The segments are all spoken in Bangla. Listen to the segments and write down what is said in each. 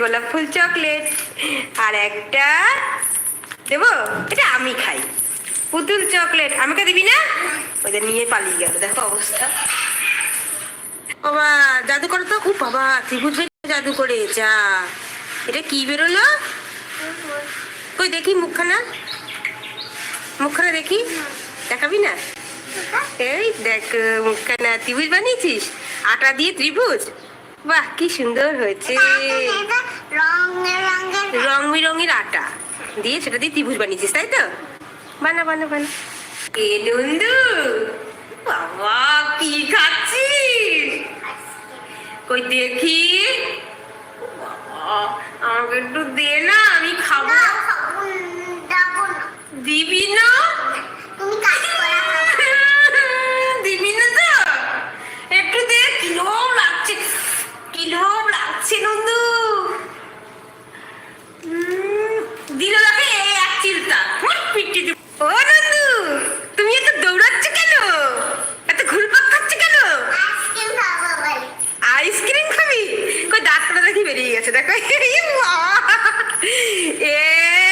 গোলাপ ফুল চকলেট আর একটা দেবো, এটা আমি খাই। পুতুল চকলেট, আমাকে দিবি না? ওদের নিয়ে পালিয়ে গেল, দেখো অবস্থা। বাবা জাদু করে তো খুব বাবা, ত্রিভুজ জাদু করে যা এটা কি বেরোলো? কই, দেখি মুখখানা। মুখখানা দেখি? দেখাবি না? এই দেখ, মুখখানা, ত্রিভুজ বানিয়েছিস? আটা দিয়ে ত্রিভুজ? বাহ, কি সুন্দর হয়েছে। রং বেরঙের আটা। দিয়ে সেটা দিয়ে ত্রিভুজ বানিয়েছিস তাই তো? বানা বানা বানা। এ নন্দু বাবা কি খাচ্ছিস? কই দেখি? আমাকে একটু দে না আমি খাব। দিবি না। দিবি না তো? একটু দে কিরম লাগছে কিরম লাগছে নন্দু উম, দিল দেখে এই এক চিলটা হুট পিটি দিব। ও নন্দু তুমি এত দৌড়াচ্ছ কেন? এত ঘুরপাক খাচ্ছ কেন? আইসক্রিম আইসক্রিম খাবি? কই দাঁতটা দেখি বেরিয়ে গেছে দেখো এই বাবা।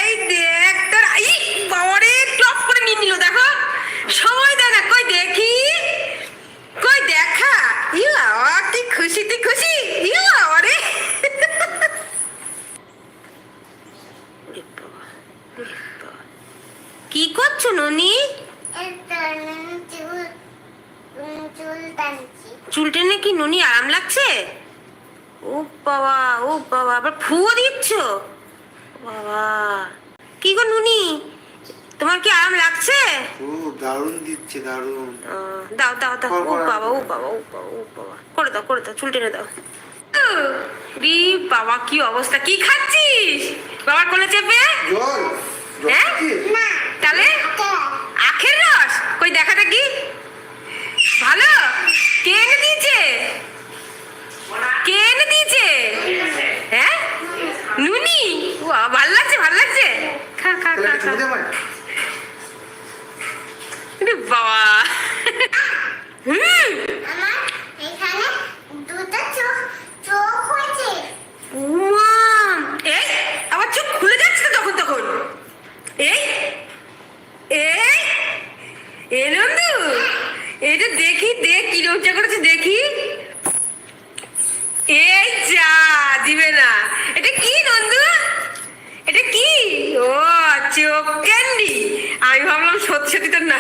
এই দেখ তোর আই বাবারে টপ করে নিয়ে নিল দেখো সময় দে না কই দেখি কই দেখা ইউ বাবা কি খুশি তুই খুশি ইউ বাবারে ওরে বাবা, ওরে বাবা। কি করছ ননি এই তো, উম, চুল- উম, চুল টানছি। চুল টেনে কি ননি আরাম লাগছে ও বাবা ও বাবা আবার ফুয়ো দিচ্ছ বাবা কি গো নুনি তোমার কি আরাম লাগছে ও দারুণ দিচ্ছে দারুণ আহ, দাও দাও দাও কর, ও কর, বাবা ও বাবা ও বাবা করে দাও করে দাও চুল টেনে দাও। রি বাবা কি অবস্থা? কি খাচ্ছিস? বাবার কোলে চেপে? জল জল হ্যাঁ? তাহলে আখের রস? কই দেখা দেখি ভালো? কে এনে দিয়েছে? কে এনে দিয়েছে? হ্যাঁ? নুনি? ভালো লাগছে ভালো লাগছে। খা খা খা খা। বাবা। হুম। আমার এখানে দুটো চোখ চোখ হয়েছে। এই আবার চোখ খুলে যাচ্ছে তখন তখন। এই এই এ নন্দু এটা দেখি দেখ কি রোজা করেছে দেখি। এই যা দিবে না। এটা কি নন্দু? এটা কি? ও চোখ ক্যান্ডি আমি ভাবলাম সত্যি সত্যি তো না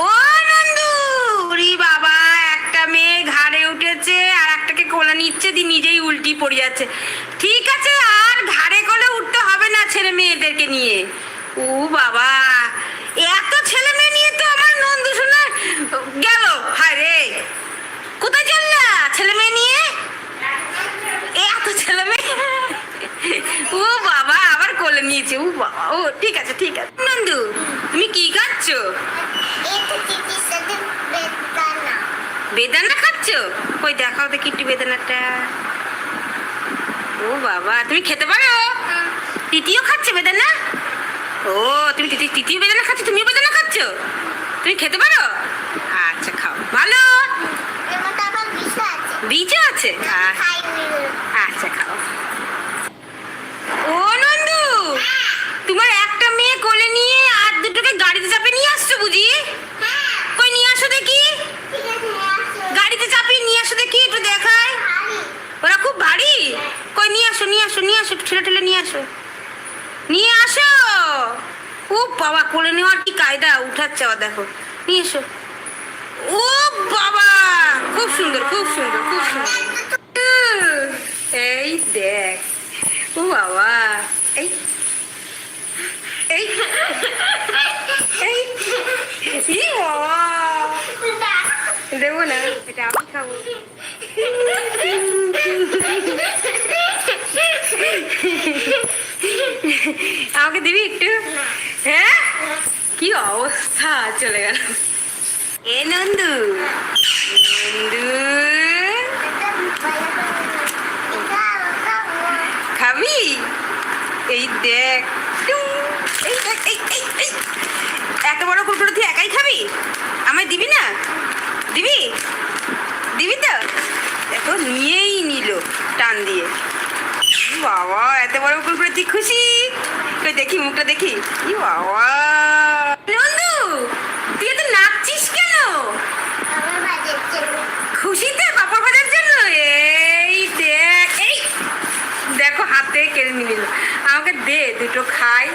ও নন্দু রি বাবা একটা মেয়ে ঘাড়ে উঠেছে আর একটাকে কোলে নিচ্ছে দি নিজেই উল্টি পড়ে যাচ্ছে। ঠিক আছে, আর ঘাড়ে কোলে উঠতে হবে না ছেলে মেয়েদেরকে নিয়ে। ও বাবা, এত ছেলে মেয়ে নিয়ে তো আমার নন্দু শোনা গেল। হায় রে, কোথায় চললা ছেলে মেয়ে নিয়ে? এত ছেলে মেয়ে? ও বাবা, আবার কোলে নিয়েছে। ও বাবা, ও, ঠিক আছে ঠিক আছে। নন্দু, তুমি কি খাচ্ছ? বেদানা খাচ্ছ? কই, দেখাও দেখি একটু বেদানাটা। ও বাবা, তুমি খেতে পারো? তৃতীয় খাচ্ছে বেদানা? ও, তুমি তৃতীয় বেদানা খাচ্ছ, তুমিও বেদানা খাচ্ছ? তুমি খেতে পারো? আচ্ছা খাও। ভালো? বীজও আছে। আচ্ছা খাও। ও নন্দু, তোমার একটা মেয়ে কোলে নিয়ে আর দুটোকে গাড়িতে চাপে নিয়ে আসছো বুঝি হ্যাঁ, কই নিয়ে আসো দেখি ঠিক আছে, আসো। গাড়িতে চাপিয়ে নিয়ে আসো দেখি একটু দেখায় ভারী। ওরা খুব ভারী কই নিয়ে আসো নিয়ে আসো নিয়ে আসো একটু ঠেলে ঠেলে নিয়ে আসো নিয়ে আসো ও বাবা কোলে নেওয়ার কি কায়দা উঠাচ্ছে আবার দেখো। নিয়ে এসো। ও বাবা! খুব সুন্দর খুব সুন্দর খুব সুন্দর। এই দেখ, ও বাবা, এই এই এই বাবা। দেবো না, এটা আমি খাব। আমাকে দিবি একটু? হ্যাঁ? কি অবস্থা? চলে গেল। এ নন্দু। নন্দু। খাবি? এই দেখ। এই দেখ এই এই এত বড় কুকুর বাবা, এত বড় কুকুর তুই খুশি? তুই দেখি, মুখটা দেখি। ই বাবা। বন্ধু তুই তো নাচছিস কেন? খুশিতে বাবা ভাজার জন্য? এই দেখ, এই। দেখো, হাতে কেড়ে নিয়ে আমাকে দে, দুটো খাই।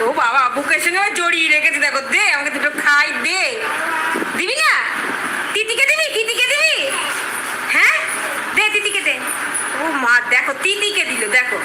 ও বাবা বুকের সঙ্গে জড়িয়ে রেখেছে, দেখো, দে, আমাকে দুটো খাই, দে। দিবি না? তিতিকে দিবি? তিতিকে দিবি? হ্যাঁ? দে, তিতিকে দে। ও মা, দেখো, তিতি দেখো।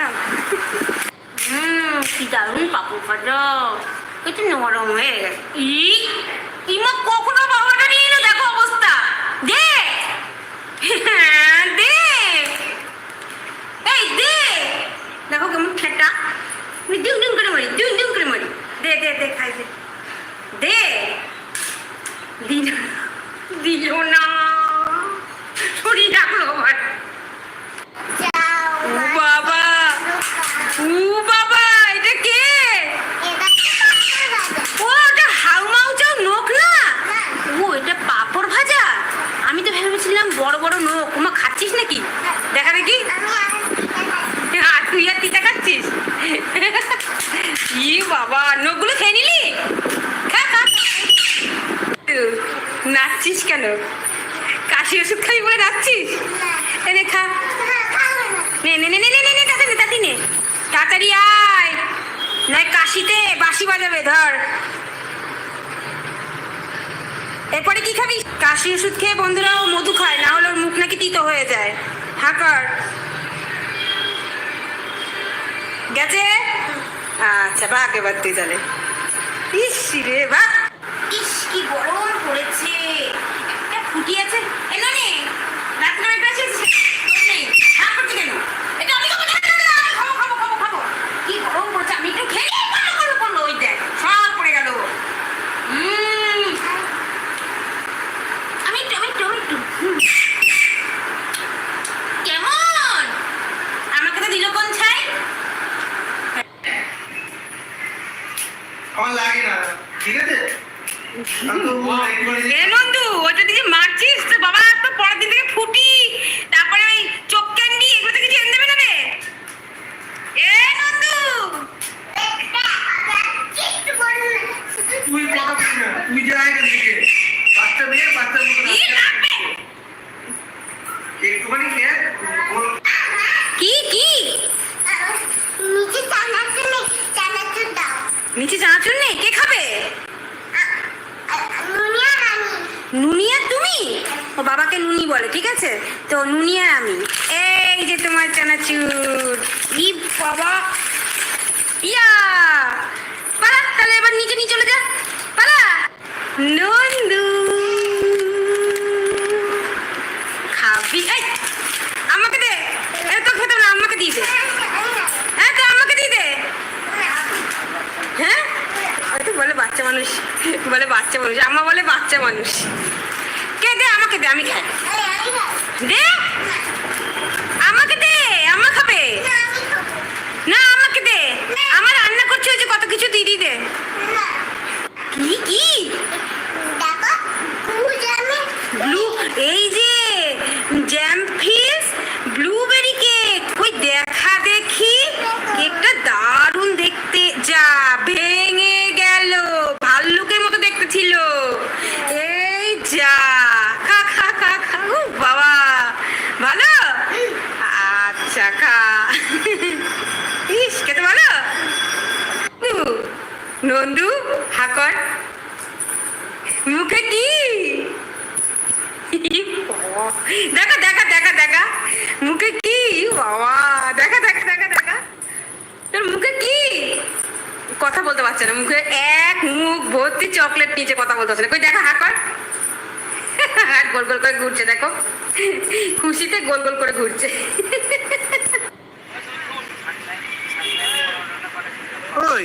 দাঁড়ান হুম কি দারুণ পাপড় ভাজা একটু নরম হয়ে গেছে ই ইমা কখনো বাবাটা নিয়ে এলো দেখো অবস্থা দে দে এই দে দেখো কেমন ঠেটা ডিম ডিম করে মারি ডিম ডিম করে মারি দে দে দে খাই দে দে দিল দিল না বাবা, নখগুলো খেয়ে নিলি? নাচছিস কেন? কাশি ওষুধ খাবি বলে নাচছিস? এনে খা। তাড়াতাড়ি আয়। কাশিতে বাঁশি বাজাবে, ধর। এরপরে কি খাবি? কাশি ওষুধ খেয়ে বন্ধুরাও মধু খায়, না হলে ওর মুখ নাকি তিতো হয়ে যায়। হ্যাঁ, হাকার গেছে? আচ্ছা বাঘ এবার তুই তাহলে। ইস রে বাঘ ইস, কি গরম পড়েছে। একটা ফুটি আছে Oh my goodness. নন্দু হাকর মুখে কি? দেখা দেখা দেখা দেখা। মুখে কি? বাবা। দেখা দেখা দেখা দেখা। তোর মুখে কি? কথা বলতে পারছে না। মুখে এক মুখ ভর্তি চকলেট নিচে কথা বলতে পারছে না। কই দেখা হাকর হাত গোল গোল করে ঘুরছে, দেখো। খুশিতে গোল গোল করে ঘুরছে। ওই।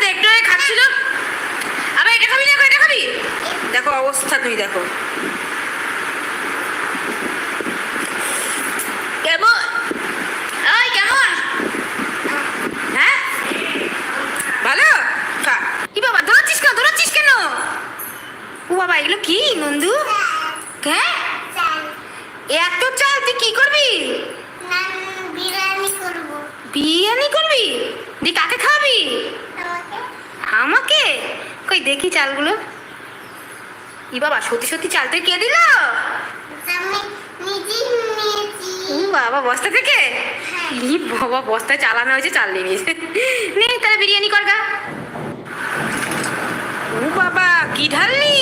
একটু খাচ্ছিল। আবার এটা খাবি দেখো এটা খাবি? দেখো অবস্থা তুই দেখো। কেমন? ওই কেমন? হ্যাঁ? ভালো। কি বাবা দৌড়াচ্ছিস কেন? দৌড়াচ্ছিস কেন? ও বাবা এগুলো কি নন্দু? হ্যাঁ এত চাল তুই কি করবি? বিরিয়ানি করবি। দি কাকে খাওয়াবি? তোমাকে আমাকে? কই দেখি চালগুলো। ই বাবা সত্যি সত্যি চাল তুই কে দিল? বাবা বস্তা থেকে? ই বাবা বস্তায় চালানো হয়েছে চাল নিয়ে নে তাহলে বিরিয়ানি কর গা। ও বাবা কি ঢাললি?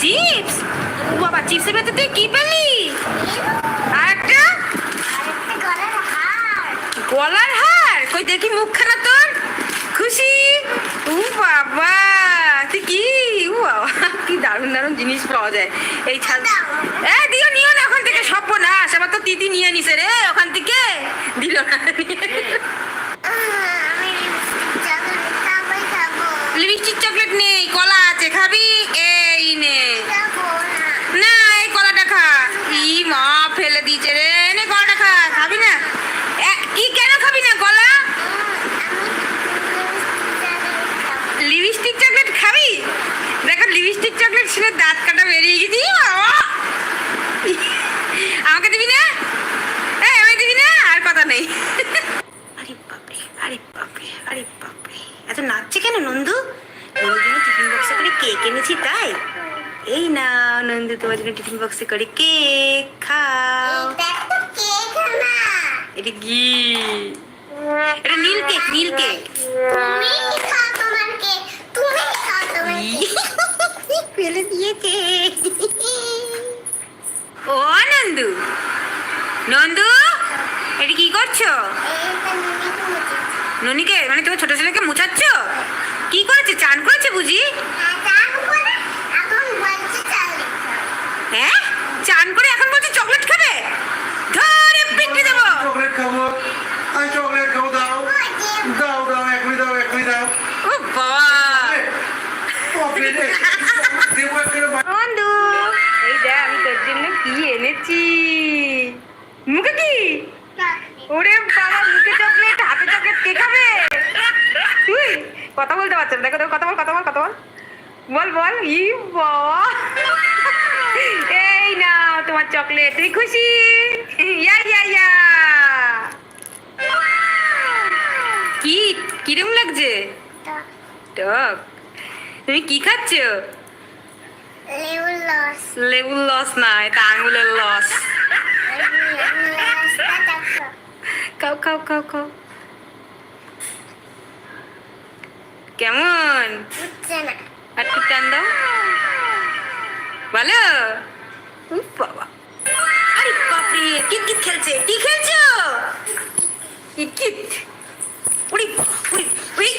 চিপস? ও বাবা চিপসের ভেতর তুই কি পেলি? আর একটা? গলার হার। গলার হার? কই দেখি মুখখানা তোর। ও বাবা তুই কি? ও বাবা কি দারুণ দারুণ জিনিস পাওয়া যায়। এই এ দিও নিও না ওখান থেকে সব না আবার তো তিতি নিয়ে নিছে রে ওখান থেকে। দিল না। লিপস্টিক চকলেট নেই কলা আছে খাবি? এই নে। না। না এই কলাটা খা। ই মা ফেলে দিয়েছে রে নে কলাটা খা খাবি না এ, কি কেন খাবি না কলা আমি লিপস্টিক চকলেট খাব লিপস্টিক চকলেট খাবি দেখো লিপস্টিক চকলেট ছিল দাঁত কাটা বেরিয়ে গেছি বাবা আমাকে দিবি না এই আমাকে দিবি না আর কথা নেই আরে বাপরে আরে বাপরে আরে বাপরে এত নাচছে কেন নন্দু নন্দুর জন্য টিফিন বক্সে করে কেক এনেছি তাই? এই না নন্দু তোমার জন্য টিফিন বক্সে করে কেক খাও। এটা কি এটা নীল কেক নীল কেক ফেলে দিয়েছে। ও নন্দু। নন্দু এটা কি করছ? ননিকে মানে তোমার ছোট ছেলেকে মুছাচ্ছ? কি করেছে? চান করেছে বুঝি চান করে এখন বলছে চাল হ্যাঁ চান করে এখন বলছে চকলেট খাবে ধরে পিটে দেবো চকলেট খাব আমি চকলেট খাব দাও দাও দাও এখনই দাও এখনই দাও ও বাবা ও, পেটে। দেবো এক্ষুনি বা- বন্ধু। এই দেখ আমি তোর জন্য কি এনেছি? মুখে কি? ওরে বাবা মুখে চকলেট হাতে চকলেট কে খাবে? তুই কথা বলতে পারছ না। দেখো দেখো কথা বল কথা বল কথা বল। বল বল। ই বাবা। এই নাও তোমার চকলেট তুই খুশি? ইয়া ইয়া ইয়া। কি কিরম লাগছে? টক। তুমি কি খাচ্ছ? লেবু লস লেবুর লস না এটা আঙুলের লস খাও খাও খাও খাও। কেমন? আর একটু টান দাও। ভালো? বাবা। আরে বাপরে কিট কিট খেলছে? কি খেলছো? কিট কিট উড়ি উড়ি উড়ি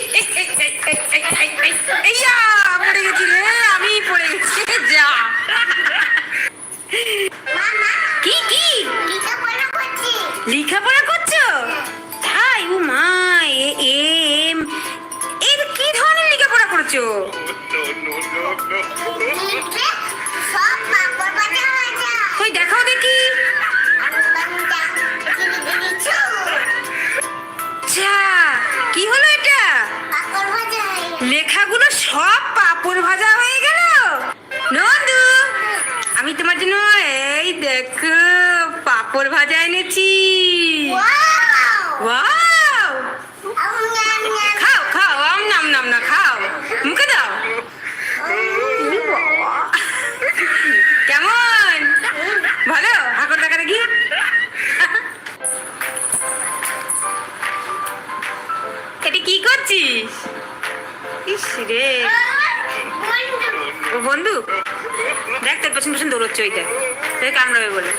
ভাজা এনেছি খাও খাও আম নাম নাম না খাও। মুখে দাও। কেমন? ভালো? হাকর দেখা দেখি। এটা কি করছিস? ইস রে। ও বন্ধু দেখ তোর পেছন পেছন দৌড়চ্ছে ওইটা। তোকে কামড়াবে বলে।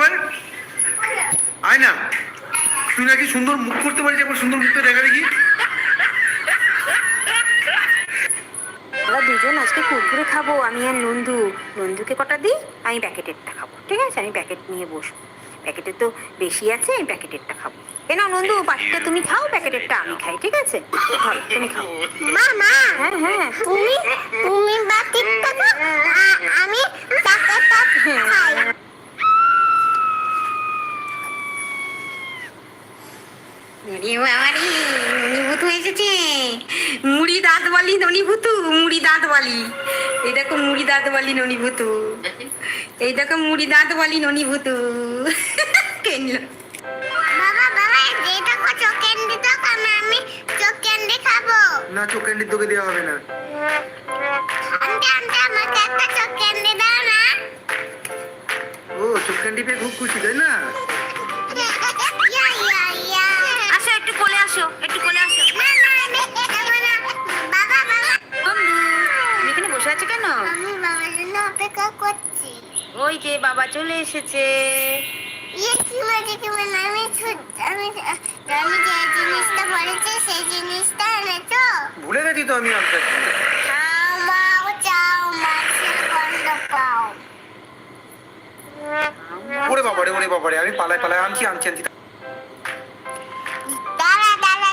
একবার? আয় না। তুই নাকি সুন্দর মুখ করতে পারিস একবার সুন্দর মুখটা দেখা দেখি। আমরা দুজন আজকে কুকুরে খাব আমি আর নন্দু। নন্দুকে কটা দিই? আমি প্যাকেটেরটা খাব ঠিক আছে? আমি প্যাকেট নিয়ে বসবো। প্যাকেটে তো বেশি আছে আমি প্যাকেটেরটা খাব। এ না নন্দু পাখিটা তুমি খাও প্যাকেটেরটা আমি খাই ঠিক আছে? ধরো, তুমি খাও। মামা! হ্যাঁ হ্যাঁ তুমি? তুমি বাকিটা তো আমি টাকাটা খাই। আরে বাবারে, ননিভূতু এসেছে। মুড়ি দাঁত বালি ননিভূতু মুড়ি দাঁত বালি এই দেখো মুড়ি দাঁত বালি ননিভূতু। এই দেখো মুড়ি দাঁত বালি ননিভূতু। কেনলো? বাবা বাবা যেটা কো চোখ ক্যান্ডি তো আমি আমি চোখ ক্যান্ডি খাব। না চোখ ক্যান্ডি তোকে দেওয়া হবে না। আন্টি আন্টি আমাকে একটা চোখ ক্যান্ডি দাও না। ও চোখ ক্যান্ডি পেয়ে খুব খুশি তাই না? কোলে আসো একটু কোলে আসো। না না আমি খাব না। বাবা বাবা। বন্ধু তুমি এখানে বসে আছো কেন? আমি বাবার জন্য অপেক্ষা করছি। ওই যে বাবা চলে এসেছে। ইয়ে কি মজা কি মজা আমি আমি আমি যে জিনিসটা বলেছি সেই জিনিসটা এনেছো? ভুলে গেছি তো আমি চাও মাও চাও মাছের গন্ধ পাও। ওরে বাবারে ওরে বাবারে আমি পালায় পালায় আনছি আনছি আনছি।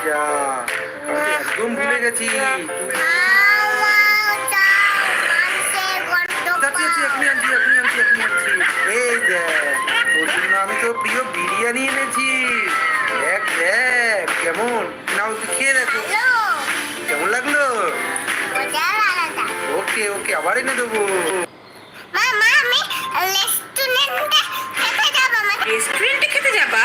আচ্ছা। আচ্ছা, যা ভুলে গেছি। আমি তো প্রিয় বিরিয়ানি এনেছি। দেখ দেখ কেমন? নাও খেয়ে দেখো। কেমন লাগল? ওকে ওকে আবার এনে দেবো। রেস্টুরেন্টে খেতে যাবা?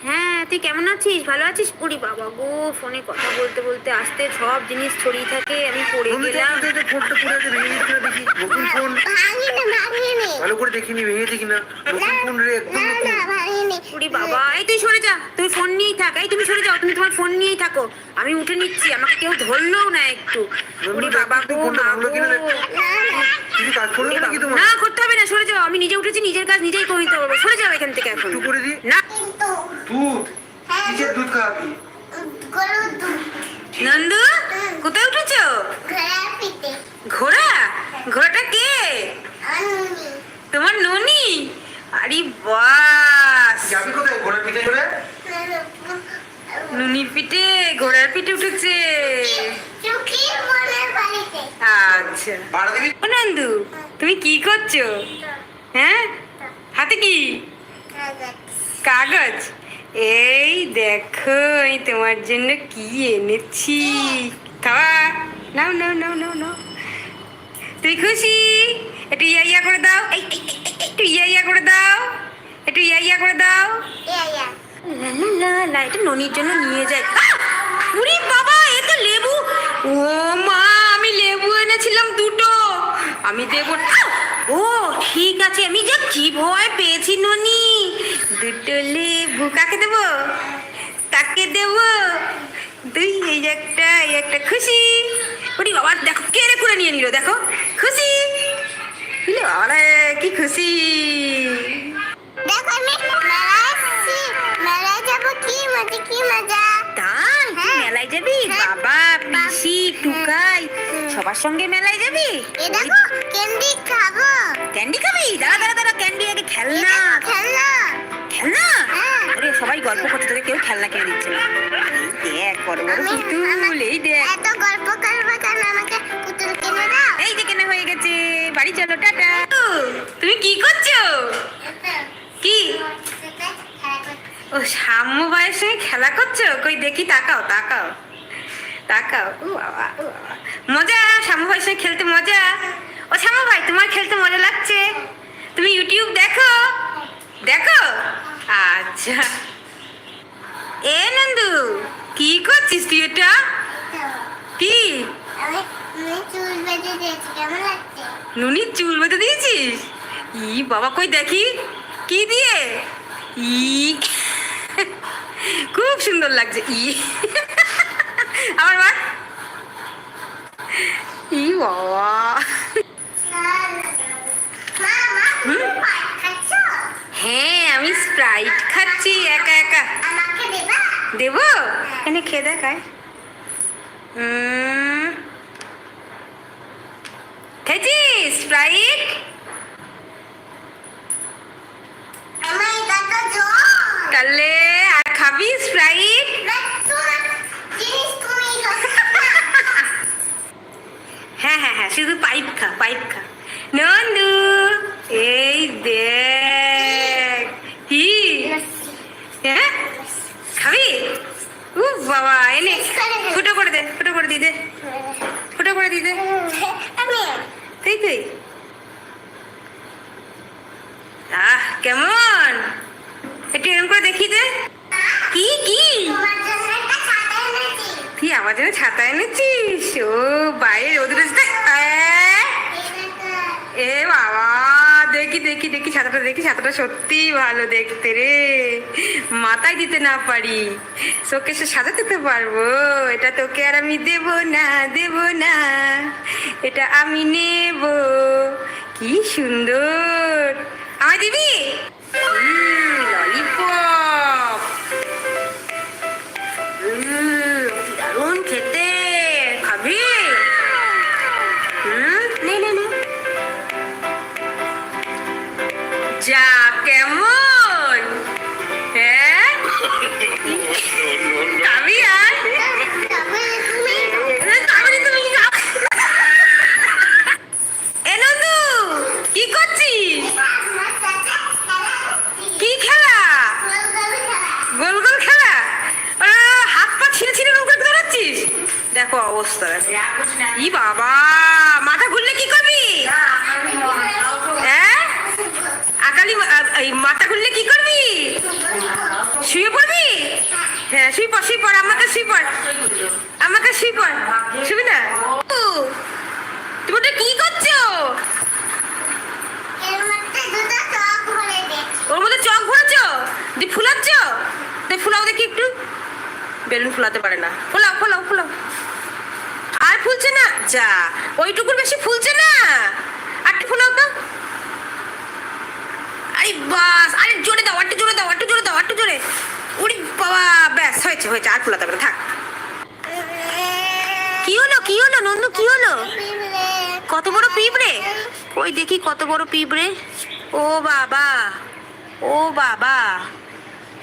হ্যাঁ তুই কেমন আছিস? ভালো আছিস? পুরি বাবা গো ফোনে কথা বলতে বলতে আসতে সব জিনিস ছড়িয়ে থাকে আমি পড়ে গেলাম। চল, চল, চল, ফোনটা পুরো আছে, ভেঙে গেছে দেখি নতুন ফোন ভাঙিনি ভাঙিনি। ভালো করে দেখিনি ভেঙেছে কিনা? নতুন ফোন রে একদম না নতুন। না ভাঙিনি। পুরি বাবা এই তুই সরে যা তুই ফোন নিয়েই থাক এই তুমি সরে যাও তুমি তোমার ফোন নিয়েই থাকো। আমি উঠে নিচ্ছি আমাকে কেউ ধরলেও না একটু। পুরি বাবা গো। না না করতে হবে না সরে যাও আমি নিজে উঠেছি নিজের কাজ নিজেই করে নিতে পারব সরে যাও এখান থেকে এখন। একটু করে দি। না। দুধ। কিসের দুধ খাওয়াবি? গরুর দুধ। নন্দু কোথায় উঠেছো? পিঠে। ঘোড়া? ঘোড়াটা কে? তোমার ননি? আরে বাস। যাবি কোথায়? ঘোড়ার পিঠে চড়ে? নুনির পিঠে ঘোড়ার পিঠে উঠেছে। আচ্ছা। ও নন্দু তুমি কি করছ? হ্যাঁ? হাতে কি? কাগজ? এই দেখো আমি তোমার জন্য কি এনেছি। খাওয়া। নাও নাও নাও নাও নাও। তুই খুশি? একটু ইয়া ইয়া করে দাও। একটু ইয়া ইয়া করে দাও। একটু ইয়া ইয়া করে দাও। লা লা লা লা এটা ননির জন্য নিয়ে আহ! উরি বাবা এ তো লেবু। ও মা আমি লেবু এনেছিলাম দুটো। আমি দেব আহ! ও ঠিক আছে আমি যা কি ভয় পেয়েছি ননি। দুটো লেবু কাকে দেব? তাকে দেব? দুই এই একটা এই একটা খুশি। ওরে বাবা দেখো কেড়ে করে নিয়ে নিল দেখো খুশি। বুঝলে বাবা রে, কি খুশি। দেখো আমি মেলায় কি মজা কি মজা? তাই হ্যাঁ। মেলায় যাবি? হ্যাঁ। বাবা পিসি টুকাই সবার সঙ্গে মেলায় যাবি? এ দেখো খাব। ক্যান্ডি খাবি? দাঁড়া দাঁড়া দাঁড়া ক্যান্ডি আগে খেলনা। খেলনা। খেলনা? হ্যাঁ। আরে সবাই গল্প করতে তোকে কেউ খেলনা কিনে দিচ্ছে না। দেখ বড় বড় পুতুল এই দেখ। এত গল্প করবে কেন? আমাকে পুতুল কিনে দাও। এই যে কেনা হয়ে গেছে বাড়ি চলো টাটা। তুমি কি করছ? কি? ও সাম্য ভাইয়ের সঙ্গে খেলা করছ? কই দেখি তাকাও তাকাও। তাকাও। ও বাবা মজা শ্যামু ভাইয়ের সঙ্গে খেলতে মজা। ও শ্যামু ভাই, তোমার খেলতে মজা লাগছে? তুমি ইউটিউব দেখো? দেখো? আচ্ছা। এ নন্দু, কি করছিস তুই এটা? কি? নুনির চুল বেঁধে দিয়েছিস? ই বাবা কই দেখি? কি দিয়ে? ই। খুব সুন্দর লাগছে, ই। আমার মা। ই বাবা। হ্যাঁ আমি স্প্রাইট খাচ্ছি একা একা। দেবা? এনে খেয়ে দেখায় উম, খেয়েছিস স্প্রাইট তাহলে আর খাবি স্প্রাইট হ্যাঁ হ্যাঁ হ্যাঁ শুধু পাইপ খা পাইপ খা। নন্দু এই দেখ সত্যি ভালো দেখতে রে। মাথায় দিতে না পারি। শোকেশে সাজাতে তো পারব। এটা তোকে আর আমি দেব না দেব না। এটা আমি নেব। কি সুন্দর। আমায় দিবি। বেলুন ফুলাতে পারে না। ফুলাও ফুলাও ফুলাও। আর ফুলছে না? যা, ওইটুকুর বেশি ফুলছে না। আর একটু ফুলাও তো। আরে বাস, আরে জোরে দাও একটু জোরে দাও একটু জোরে দাও একটু জোরে। উড়ি বাবা, ব্যাস, হয়েছে হয়েছে, আর ফুলাতে পারে থাক। কি হলো কি হলো, নন্দু, কি হলো? কত বড় পিঁপড়ে? ওই দেখি কত বড় পিঁপড়ে? ও বাবা ও বাবা।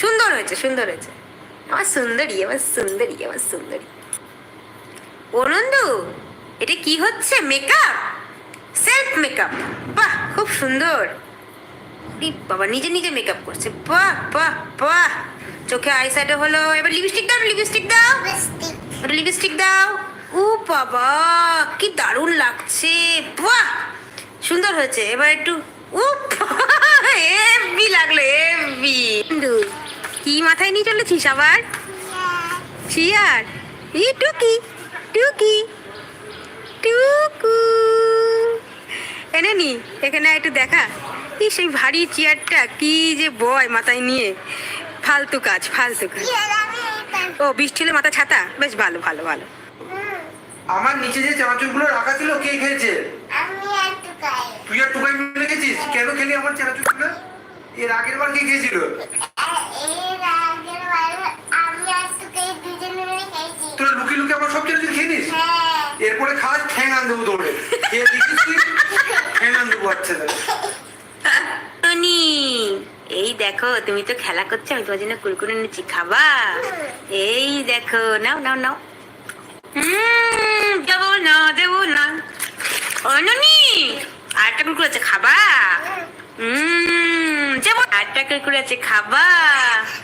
সুন্দর হয়েছে সুন্দর হয়েছে। আমার সুন্দরী আমার সুন্দরী আমার সুন্দরী। ও নন্দু, এটা কি হচ্ছে? মেকআপ সেলফ মেকআপ বাহ, খুব সুন্দর। বাবা, নিজে নিজে মেকআপ করছে। বাহ বাহ বাহ। চোখে আই শ্যাডো হলো, এবার লিপস্টিক দাও লিপস্টিক দাও। লিপস্টিক দাও। ও বাবা, কি দারুণ লাগছে। বাহ, সুন্দর হয়েছে। এবার একটু এভি লাগল এভি কি মাথায় নিয়ে চলেছিস আবার? চিয়ার ই, টুকি টুকি, টুকু। এনে নি, এখানে একটু দেখা। এই সেই ভারী চেয়ারটা কি যে বয় মাথায় নিয়ে। ফালতু কাজ ফালতু কাজ। ও, বৃষ্টি হলে মাথা ছাতা? বেশ ভালো ভালো ভালো। আমার নিচে যে চানাচুরগুলো রাখা ছিল, কে খেয়েছে? তুই আর টুকাই মিলে খেয়েছিস কেন খেলি আমার চানাচুরগুলো এর আগের বার কে খেয়েছিল? এর আগের বার তোরা লুকিয়ে লুকিয়ে আমার সব খেয়ে নিস? হ্যাঁ। এরপরে খাস ঠ্যাং আন দেবো দৌড়ে। খেয়ে দেখিস তুই ঠ্যাং আন দেবো আচ্ছা। টনি এই দেখো তুমি তো খেলা করছ আমি তোমার জন্য কুরকুরে নিচ্ছি খাবা? এই দেখো নাও নাও নাও। হুম দেবো না দেবো না। অননি আরেকটা কুকুর আছে খাবা? হুম। যেমন আরেকটা কুকুর আছে খাবা?